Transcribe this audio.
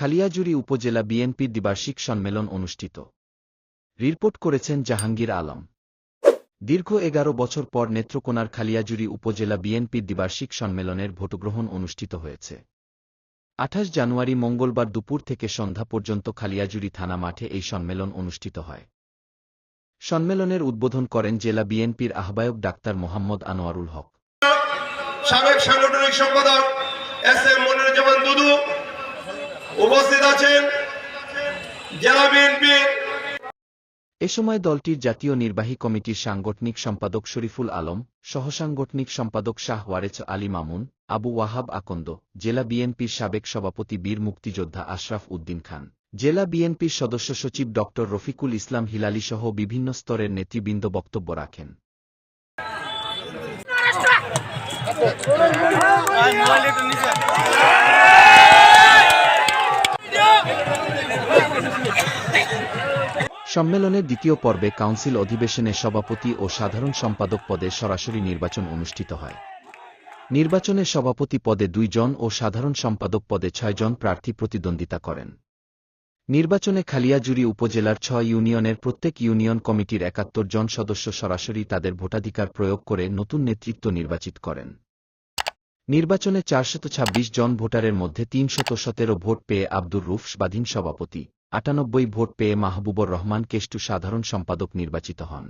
খালিয়াজুরি উপজেলা বিএনপির দ্বিবার্ষিক সম্মেলন অনুষ্ঠিত। রিপোর্ট করেছেন জাহাঙ্গীর আলম। দীর্ঘ এগারো বছর পর নেত্রকোনার খালিয়াজুরি উপজেলা বিএনপির দ্বিবার্ষিক সম্মেলনের ভোটগ্রহণ অনুষ্ঠিত হয়েছে। আঠাশ জানুয়ারি মঙ্গলবার দুপুর থেকে সন্ধ্যা পর্যন্ত খালিয়াজুরি থানা মাঠে এই সম্মেলন অনুষ্ঠিত হয়। সম্মেলনের উদ্বোধন করেন জেলা বিএনপির আহ্বায়ক ডাক্তার মোহাম্মদ আনোয়ারুল হক। সাবেক সাংগঠনিক সম্পাদক এস এম মনিরুজ্জামান দুদু উপস্থিত আছেন জেলা বিএনপি। এ সময় দলটির জাতীয় নির্বাহী কমিটির সাংগঠনিক সম্পাদক শরীফুল আলম সহসাংগঠনিক সম্পাদক শাহ ওয়ারেচ আলী মামুন আবু ওয়াহাব আকন্দ জেলা বিএনপির সাবেক সভাপতি বীর মুক্তিযোদ্ধা আশরাফ উদ্দিন খান জেলা বিএনপির সদস্য সচিব ড রফিকুল ইসলাম হিলালি সহ বিভিন্ন স্তরের নেতৃবৃন্দ বক্তব্য রাখেন। সম্মেলনের দ্বিতীয় পর্বে কাউন্সিল অধিবেশনে সভাপতি ও সাধারণ সম্পাদক পদে সরাসরি নির্বাচন অনুষ্ঠিত হয়। নির্বাচনে সভাপতি পদে দুইজন ও সাধারণ সম্পাদক পদে ছয়জন প্রার্থী প্রতিদ্বন্দ্বিতা করেন। নির্বাচনে খালিয়াজুরি উপজেলার ছয় ইউনিয়নের প্রত্যেক ইউনিয়ন কমিটির একাত্তর জন সদস্য সরাসরি তাদের ভোটাধিকার প্রয়োগ করে নতুন নেতৃত্ব নির্বাচিত করেন। নির্বাচনে চারশত জন ভোটারের মধ্যে তিনশত সতেরো ভোট পেয়ে আব্দুর রুফ স্বাধীন সভাপতি। আটানব্বই ভোট পেয়ে মাহবুবর রহমান কেষ্টু সাধারণ সম্পাদক নির্বাচিত হন।